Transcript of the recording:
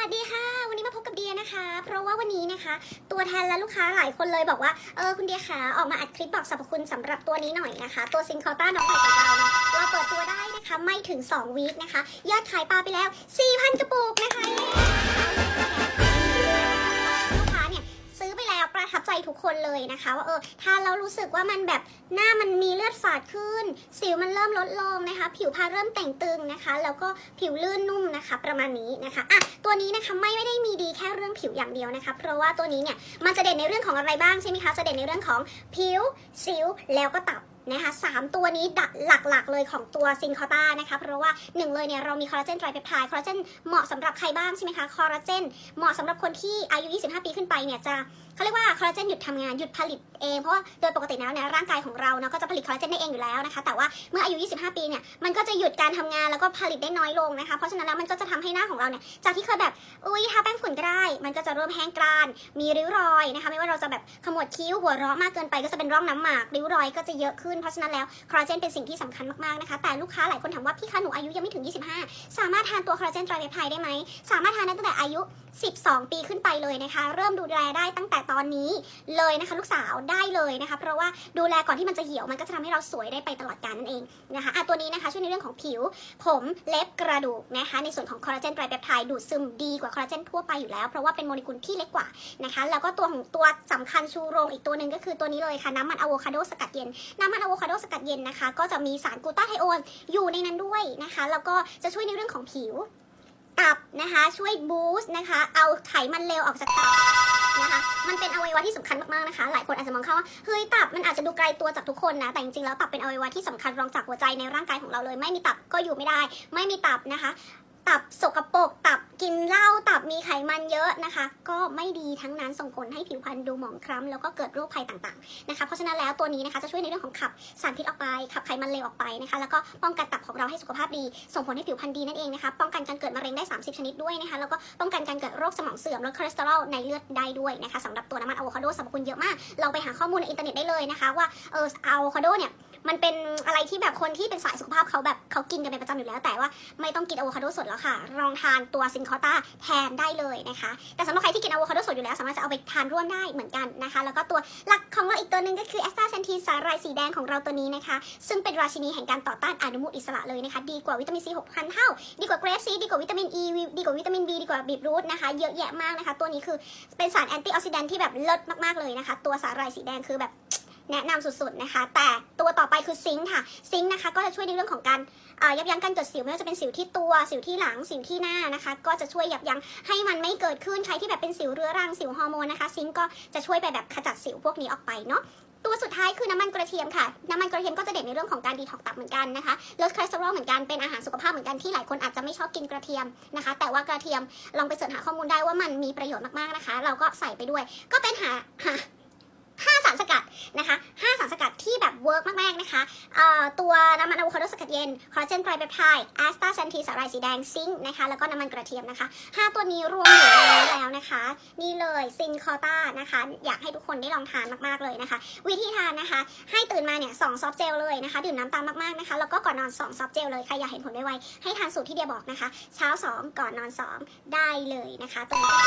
วัสดีค่ะ วันนี้มาพบกับเดียนะคะ เพราะว่าวันนี้นะคะ ตัวแทนและลูกค้าหลายคนเลยบอกว่าเออคุณเดียขาออกมาอัดคลิปบอกสรรพคุณสำหรับตัวนี้หน่อยนะคะ ตัวซิงคอต้าน้องใหม่ของเราเนาะเราเปิดตัวได้นะคะไม่ถึง2วีคนะคะ ยอดขายปลาไปแล้ว 4,000 กระปุกนะคะ ทุกคนเลยนะคะว่าเออทานแล้วรู้สึกว่ามันแบบหน้ามันมีเลือดฝาดขึ้น สิวมันเริ่มลดลงนะคะ ผิวพรรณเริ่มแต่งตึงนะคะ แล้วก็ผิวลื่นนุ่มนะคะ ประมาณนี้นะคะอะตัวนี้นะคะไม่ไม่ได้มีดีแค่เรื่องผิวอย่างเดียวนะคะ เพราะว่าตัวนี้เนี่ยมันจะเด่นในเรื่องของอะไรบ้างใช่ไหมคะจะเด่นในเรื่องของผิว สิวแล้วก็ตับ นะคะสามตัวนี้ดัหลักๆเลยของตัวซินคอต้านะคะ เพราะว่าหนึ่งเลยเนี่ยเรามีคอลลาเจนไตรเปปไทด์คอลลาเจนเหมาะสำหรับใครบ้างใช่ไหมคะ คอลลาเจนเหมาะสำหรับคนที่อายุ 25 ปีขึ้นไปเนี่ยจะเขาเรียกว่าคอลลาเจนหยุดทำงานหยุดผลิตเองเพราะว่าโดยปกติแล้วเนี่ยร่างกายของเราเนาะก็จะผลิตคอลลาเจนได้เองอยู่แล้วนะคะ แต่ว่าเมื่ออายุ 25 ปีเนี่ยมันก็จะหยุดการทำงานแล้วก็ผลิตได้น้อยลงนะคะ เพราะฉะนั้นแล้วมันก็จะทำให้หน้าของเราเนี่ยจากที่เคยแบบอุ้ยทาแป้งฝุ่นก็ได้ มันก็จะเริ่มแห้งกร้านมีริ้วรอยนะคะ ไม่ว่าเราจะแบบขมวดคิ้วหัวเราะมากเกินไปก็จะเป็นร่องน้ำหมากริ้วรอยก็จะเยอะขึ้นเพราะฉะนั้นแล้วคอลลาเจนเป็นสิ่งที่สำคัญมากๆนะคะ แต่ลูกค้าหลายคนถามว่าพี่คะหนูอายุยังไม่ถึง 25 สามารถทานตัวคอลลาเจนไตรเปปไพได้ไหม สามารถทานได้ตั้งแต่อายุ12 ปีขึ้นไปเลยนะคะ เริ่มดูแลได้ตั้งแต่ตอนนี้เลยนะคะ ลูกสาวได้เลยนะคะ เพราะว่าดูแลก่อนที่มันจะเหี่ยวมันก็จะทำให้เราสวยได้ไปตลอดกาลนั่นเองนะคะอะตัวนี้นะคะช่วยในเรื่องของผิว ผมเล็บกระดูกนะคะ ในส่วนของคอลลาเจนไตรเปปไทด์ดูดซึมดีกว่าคอลลาเจนทั่วไปอยู่แล้ว เพราะว่าเป็นโมเลกุลที่เล็กกว่านะคะ แล้วก็ตัวของตัวสำคัญชูโรงอีกตัวหนึ่งก็คือตัวนี้เลยค่ะน้ำมันอะโวคาโดสกัดเย็นน้ำมันอะโวคาโดสกัดเย็นนะคะ ก็จะมีสารกลูตาไทโอนอยู่ในนั้นด้วยนะคะ แล้วก็จะช่วยในเรื่องของผิว ตับนะคะ ช่วยบูสต์นะคะ เอาไขมันเลวออกจากตับนะคะ มันเป็นอวัยวะที่สำคัญมากๆนะคะ หลายคนอาจจะมองเข้าว่า เฮ้ยตับมันอาจจะดูไกลตัวจากทุกคนนะ แต่จริงๆแล้วตับเป็นอวัยวะที่สำคัญรองจากหัวใจในร่างกายของเราเลย ไม่มีตับก็อยู่ไม่ได้ ไม่มีตับนะคะ ตับสกปรกตับกินเหล้าตับมีไขมันเยอะนะคะ ก็ไม่ดีทั้งนั้นส่งผลให้ผิวพรรณดูหมองคล้ำแล้วก็เกิดโรคภัยต่างๆนะคะเพราะฉะนั้นแล้วตัวนี้นะคะจะช่วยในเรื่องของขับสารพิษออกไป ขับไขมันเลวออกไปนะคะ แล้วก็ป้องกันตับของเราให้สุขภาพดี ส่งผลให้ผิวพรรณดีนั่นเองนะคะป้องกันการเกิดมะเร็งได้ 30 ชนิดด้วยนะคะแล้วก็ป้องกันการเกิดโรคสมองเสื่อมลดคอเลสเตอรอลในเลือดได้ด้วยนะคะสำหรับตัวน้ำมันอะโวคาโดสรรพคุณเยอะมากเราไปหาข้อมูลในอินเทอร์เน็ตได้เลยนะคะว่าเอออะโวคาโดเนี่ย มันเป็นอะไรที่แบบคนที่เป็นสายสุขภาพเขาแบบเขากินกันเป็นประจำอยู่แล้ว แต่ว่าไม่ต้องกินอะโวคาโดสดแล้วค่ะลองทานตัวซินคอต้าแทนได้เลยนะคะ แต่สำหรับใครที่กินอะโวคาโดสดอยู่แล้ว สามารถจะเอาไปทานร่วมได้เหมือนกันนะคะ แล้วก็ตัวหลักของเราอีกตัวหนึ่งก็คือแอสตาเซนทีนสาหร่ายสีแดงของเราตัวนี้นะคะ ซึ่งเป็นราชินีแห่งการต่อต้านอนุมูลอิสระเลยนะคะ ดีกว่าวิตามินซี6,000เท่า ดีกว่าเกรฟซีดีกว่าวิตามินอ e, ีดีกว่าวิตามินบีดีกว่าบีทรูทนะคะ เยอะแยะมากนะคะ ตัวนี้คือเป็นสารแอนตี้ออกซิแดนท์ที่แบบเลิศมากๆเลยนะคะ ตัวสาหร่ายสีแดงคือแบบ แนะนำสุดๆนะคะ แต่ตัวต่อไปคือซิงค์ค่ะ ซิงค์นะคะ ก็จะช่วยในเรื่องของการยับยั้งการเกิดสิวไม่ว่าจะเป็นสิวที่ตัวสิวที่หลังสิวที่หน้านะคะ ก็จะช่วยยับยั้งให้มันไม่เกิดขึ้นใครที่แบบเป็นสิวเรื้อรังสิวฮอร์โมนนะคะ ซิงค์ก็จะช่วยไปแบบขจัดสิวพวกนี้ออกไปเนาะตัวสุดท้ายคือน้ำมันกระเทียมค่ะ น้ำมันกระเทียมก็จะเด่นในเรื่องของการดีท็อกตับเหมือนกันนะคะลดคอเลสเตอรอลเหมือนกัน เป็นอาหารสุขภาพเหมือนกันที่หลายคนอาจจะไม่ชอบกินกระเทียมนะคะ แต่ว่ากระเทียมลองไปเสิร์ชหาข้อมูลได้ว่ามันมีประโยชน์มากๆนะคะ เราก็ใส่ไปด้วย ก็เป็นหาหาาสารสกัดนะคะห้าสารสกัดที่แบบเวิร์กมากๆนะคะตัวน้ำมันอะโวคาโดสกัดเย็นคอลลาเจนไตรเปปไทด์แอสตาเซนทีสาหร่ายสีแดงซิงค์นะคะแล้วก็น้ำมันกระเทียมนะคะห้าตัวนี้รวมอยู่ในนี้แล้วนะคะ นี่เลยซินคอต้านะคะ อยากให้ทุกคนได้ลองทานมากๆเลยนะคะ วิธีทานนะคะ ให้ตื่นมาเนี่ยสองซอฟเจลเลยนะคะ ดื่มน้ำตามมากๆนะคะ แล้วก็ก่อนนอนสองซอฟเจลเลยใครอยากเห็นผลไวๆให้ทานสูตรที่เดียบอกนะคะ เช้าสองก่อนนอนสองได้เลยนะคะตัวนี้